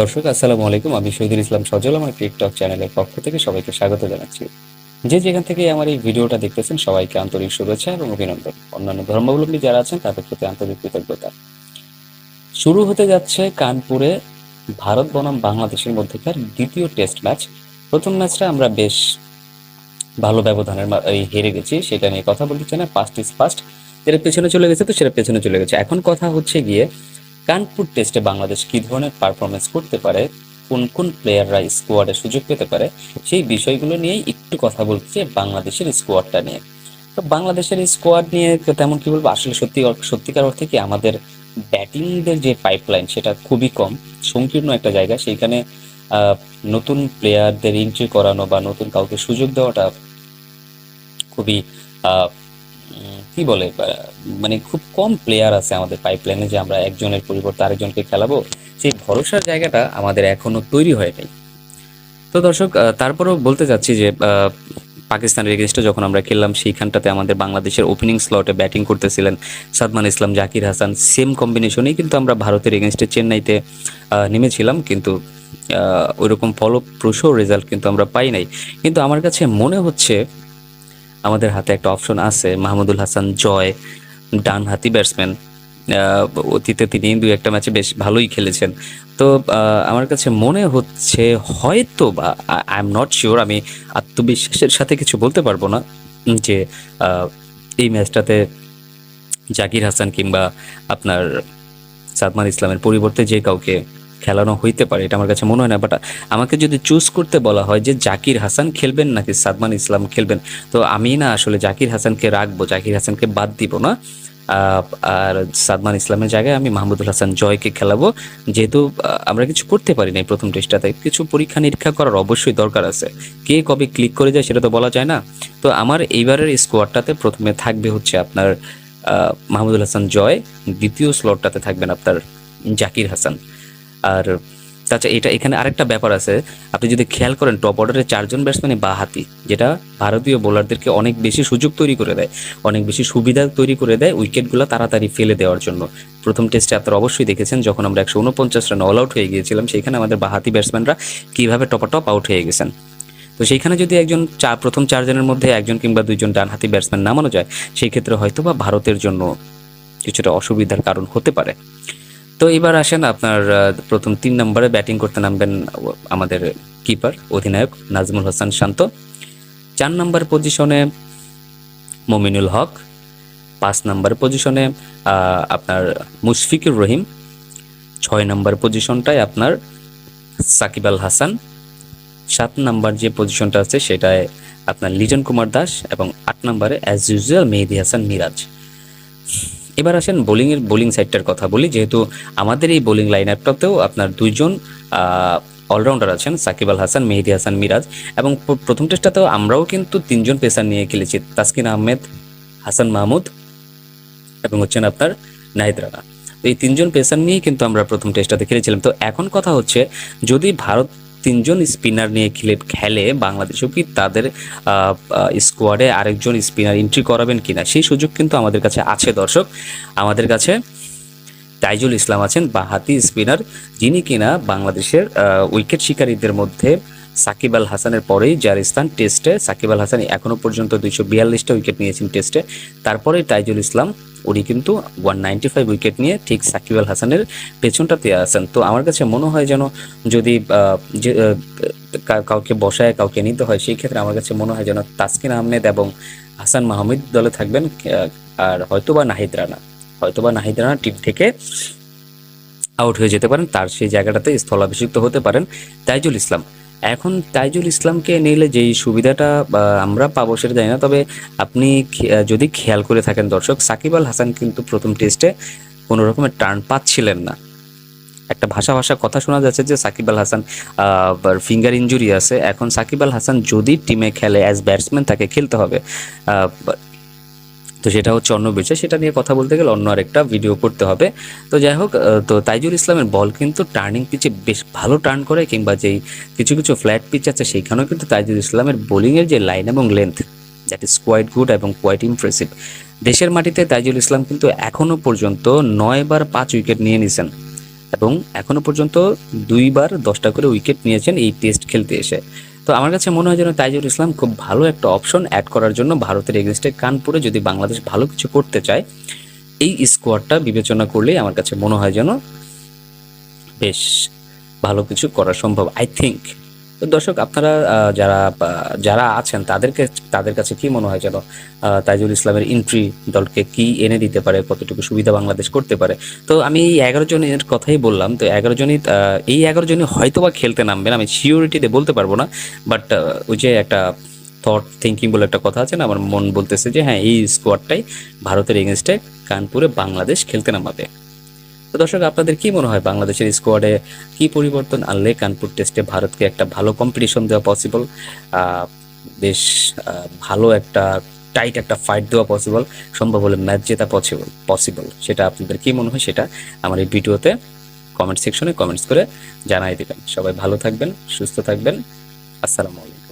দর্শক, আসসালামু আলাইকুম। আমি শহীদুল ইসলাম সজল, আমার টিকটক চ্যানেলের পক্ষ থেকে সবাইকে স্বাগত জানাচ্ছি। যে যেখান থেকে আমার এই ভিডিওটা দেখতেছেন, সবাইকে আন্তরিক শুভেচ্ছা এবং অভিনন্দন। অন্যান্য ধর্মাবলম্বী যারা আছেন, তাদের প্রতি আন্তরিক কৃতজ্ঞতা। শুরু হতে যাচ্ছে কানপুরে ভারত বনাম বাংলাদেশের মধ্যেকার দ্বিতীয় টেস্ট ম্যাচ। প্রথম ম্যাচটা আমরা বেশ ভালো ব্যবধানের হেরে গেছি, সেটা নিয়ে কথা বলতে চাই না। ফার্স্ট ইজ ফার্স্ট যেটা পেছনে চলে গেছে তো সেটা পেছনে চলে গেছে। এখন কথা হচ্ছে গিয়ে কানপুর টেস্টে বাংলাদেশ কি ধরনের পারফরমেন্স করতে পারে? কোন কোন প্লেয়াররা স্কোয়াডে সুযোগ পেতে পারে? সেই বিষয়গুলো নিয়েই একটু কথা বলছি বাংলাদেশের স্কোয়াডটা নিয়ে। তো বাংলাদেশের স্কোয়াড নিয়ে তেমন কি বলব? আসলে সত্যি সত্যিকার অর্থে কি আমাদের ব্যাটিংদের যে পাইপলাইন সেটা খুবই কম, সংকীর্ণ একটা জায়গা। সেইখানে নতুন প্লেয়ারদের এন্ট্রি করানো বা নতুন কাউকে সুযোগ দেওয়াটা খুবই কি বলে মানে খুব কম প্লেয়ার আছে আমাদের পাইপলাইনে যে আমরা একজনের পরিবর্তে আরেকজনকে খেলাবো। সেই ভরসার জায়গাটা আমাদের এখনও তৈরি হয় নাই। তো দর্শক তারপরেও বলতে চাচ্ছি যে পাকিস্তানের এগেনস্টে যখন আমরা খেললাম, সেইখানটাতে আমাদের বাংলাদেশের ওপেনিং স্লটে ব্যাটিং করতেছিলেন সাদমান ইসলাম, জাকির হাসান সেম কম্বিনেশনেই কিন্তু আমরা ভারতের এগেনস্টে চেন্নাইতে নেমেছিলাম। কিন্তু ওইরকম ফলপ্রসূ রেজাল্ট কিন্তু আমরা পাই নাই। কিন্তু আমার কাছে মনে হচ্ছে আমাদের হাতে একটা অপশন আছে, মাহমুদুল হাসান জয় ডান হাতি ব্যাটসম্যান অতীতে তিনি দুই একটা ম্যাচে বেশ ভালোই খেলেছেন। তো আমার কাছে মনে হচ্ছে হয়তো বা আই এম নট শিওর আমি আত্মবিশ্বাসের সাথে কিছু বলতে পারব না যে এই ম্যাচটাতে জাকির হাসান কিংবা আপনার সাদমান ইসলামের পরিবর্তে যে কাউকে খেলানো হইতে পারে, এটা আমার কাছে মনে হয় না বাট আমাকে যদি চুজ করতে বলা হয় যে জাকির হাসান খেলবেন নাকি সাদমান ইসলাম খেলবেন, তো আমি না আসলে জাকির হাসানকে রাখব, জাকির হাসানকে বাদ দিব না। আর সাদমান ইসলামের জায়গায় আমি মাহমুদুল হাসান জয়কে খেলাবো, যেহেতু আমরা কিছু করতে পারি না প্রথম টেস্টটাতে, কিছু পরীক্ষা নিরীক্ষা করার অবশ্যই দরকার আছে। কে কবে ক্লিক করে যায় সেটা তো বলা যায় না। তো আমার এইবারের স্কোয়াডটাতে প্রথমে থাকবে হচ্ছে আপনার মাহমুদুল হাসান জয়, দ্বিতীয় স্লটটাতে থাকবেন আপনার জাকির হাসান। আর তাছাড়া এটা এখানে আরেকটা ব্যাপার আছে। আপনি যদি খেয়াল করেন টপ অর্ডারের চারজন ব্যাটসম্যানই বা হাতি, যেটা ভারতীয় বোলারদেরকে অনেক বেশি সুযোগ তৈরি করে দেয়, অনেক বেশি সুবিধা তৈরি করে দেয় উইকেটগুলো তাড়াতাড়ি ফেলে দেওয়ার জন্য। প্রথম টেস্টে আপনারা অবশ্যই দেখেছেন, যখন আমরা একশো উনপঞ্চাশ রান অল আউট হয়ে গিয়েছিলাম সেখানে আমাদের বাহাতি ব্যাটসম্যানরা কীভাবে টপ টপ আউট হয়ে গেছেন। তো সেইখানে যদি একজন চা প্রথম চারজনের মধ্যে একজন কিংবা দুইজন ডানহাতি ব্যাটসম্যান নামানো যায়, সেই ক্ষেত্রে হয়তো বা ভারতের জন্য কিছুটা অসুবিধার কারণ হতে পারে। তো এবার আসেন আপনার প্রথম তিন নম্বরে ব্যাটিং করতে নামবেন আমাদের কিপার, অধিনায়ক নাজমুল হাসান শান্ত। চার নম্বর পজিশনে মমিনুল হক। পাঁচ নম্বর পজিশনে আপনার মুশফিকুর রহিম। ছয় নম্বর পজিশনটায় আপনার সাকিব আল হাসান। সাত নাম্বার যে পজিশনটা আছে সেটায় আপনার লিটন কুমার দাস এবং আট নম্বরে অ্যাজ ইউজুয়াল মেহেদি হাসান মিরাজ। এবার আসেন বোলিং এর বোলিং সাইডটার কথা বলি। যেহেতু আমাদের এই বোলিং লাইন আপটাতেও আপনার দুইজন অলরাউন্ডার আছেন, সাকিব আল হাসান, মেহেদি হাসান, মিরাজ। এবং প্রথম টেস্টটাতেও আমরাও কিন্তু তিনজন পেসার নিয়ে খেলেছি, তাসকিন আহমেদ, হাসান মাহমুদ এবং হচ্ছেন আপনার নাহিদ রানা। এই তিনজন পেসার নিয়েই কিন্তু আমরা প্রথম টেস্টটাতে খেলেছিলাম। তো এখন কথা হচ্ছে, যদি ভারত তিনজন স্পিনার নিয়ে খেলে খেলে বাংলাদেশও কি তাদের স্কোয়াডে আরেকজন স্পিনার এন্ট্রি করাবেন কিনা? সেই সুযোগ কিন্তু আমাদের কাছে আছে, দর্শক। আমাদের কাছে তাইজুল ইসলাম আছেন, বাহাতি স্পিনার যিনি কিনা বাংলাদেশের উইকেট শিকারীদের মধ্যে সাকিব আল হাসানের পরেই যার স্থান টেস্টে, সাকিব আল হাসান এখনও পর্যন্ত দুইশো বিয়াল্লিশটা উইকেট নিয়েছেন টেস্টে। তারপরে তাইজুল ইসলাম, উনি কিন্তু ওয়ান নাইনটি ফাইভ উইকেট নিয়ে ঠিক সাকিব আল হাসানের পেছনটাতে আছেন। তো আমার কাছে মনে হয় যেন যদি কাউকে বসায়, কাউকে নিতে হয়, সেই ক্ষেত্রে আমার কাছে মনে হয় যেন তাসকিন আহমেদ এবং হাসান মাহমুদ দলে থাকবেন আর হয়তোবা নাহিদ রানা। হয়তোবা নাহিদ রানা টিম থেকে আউট হয়ে যেতে পারেন, তার সেই জায়গাটাতে স্থলাভিষিক্ত হতে পারেন তাইজুল ইসলাম। এখন তাইজুল ইসলামকে নিলে যেই সুবিধাটা আমরা পাবো সেটা জানি না, তবে আপনি যদি খেয়াল করে থাকেন দর্শক, সাকিব আল হাসান কিন্তু প্রথম টেস্টে কোনো রকমের টার্ন পাচ্ছিলেন না। একটা ভাষা ভাষা কথা শোনা যাচ্ছে যে সাকিব আল হাসান ফিঙ্গার ইঞ্জুরি আছে। এখন সাকিব আল হাসান যদি টিমে খেলে অ্যাজ ব্যাটসম্যান তাকে খেলতে হবে। তো সেটা হচ্ছে অন্য বিষয়। সেটা নিয়ে কথা বলতে গেলে অন্য আরেকটা ভিডিও করতে হবে। তো যাই হোক তো তাইজুল ইসলামের বল কিন্তু টার্নিং পিচে বেশ ভালো টার্ন করে, কিংবা যেই কিছু কিছু ফ্ল্যাট পিচ আছে, সেইখানেও কিন্তু তাইজুল ইসলামের বোলিংয়ের যে লাইন এবং length that is quite good এবং কোয়াইট ইমপ্রেসিভ দেশের মাটিতে তাইজুল ইসলাম কিন্তু এখনও পর্যন্ত নয় বার পাঁচ উইকেট নিয়ে নিয়েছেন এবং এখনও পর্যন্ত দুইবার দশটা করে উইকেট নিয়েছেন এই টেস্ট খেলতে এসে। তো আমার কাছে মনে হয় যেন তাইজুল ইসলাম খুব ভালো একটা অপশন অ্যাড করার জন্য ভারতের এগেনস্টে কানপুরে যদি বাংলাদেশ ভালো কিছু করতে চায়, এই স্কোয়াডটা বিবেচনা করলেই আমার কাছে মনে হয় যেন বেশ ভালো কিছু করা সম্ভব আই থিঙ্ক তো দর্শক, আপনারা যারা যারা আছেন, তাদেরকে, তাদের কাছে কি মনে হয় যেন তাইজুল ইসলামের এন্ট্রি দলকে কি এনে দিতে পারে, কতটুকু সুবিধা বাংলাদেশ করতে পারে? তো আমি এই এগারো জনের কথাই বললাম, তো এগারো জনই এই এগারো জনই হয়তোবা খেলতে নামবেন, আমি সিওরিটিতে বলতে পারব না বাট ওই যে একটা থট থিঙ্কিং বলে একটা কথা আছে না, আমার মন বলতেছে যে হ্যাঁ এই স্কোয়াডটাই ভারতের এগেনস্টে কানপুরে বাংলাদেশ খেলতে নামাবে। তো দর্শক, আপনাদের কি মনে হয় বাংলাদেশের স্কোয়াডে কি পরিবর্তন আনলে কানপুর টেস্টে ভারতকে একটা ভালো কম্পিটিশন দেওয়া পসিবল বেশ ভালো একটা টাইট একটা ফাইট দেওয়া পসিবল সম্ভব হলে ম্যাচ জেতা পসিবল পসিবল সেটা আপনাদের কি মনে হয় সেটা আমার এই ভিডিওতে কমেন্ট সেকশনে কমেন্টস করে জানাই দেবেন। সবাই ভালো থাকবেন, সুস্থ থাকবেন। আসসালামু আলাইকুম।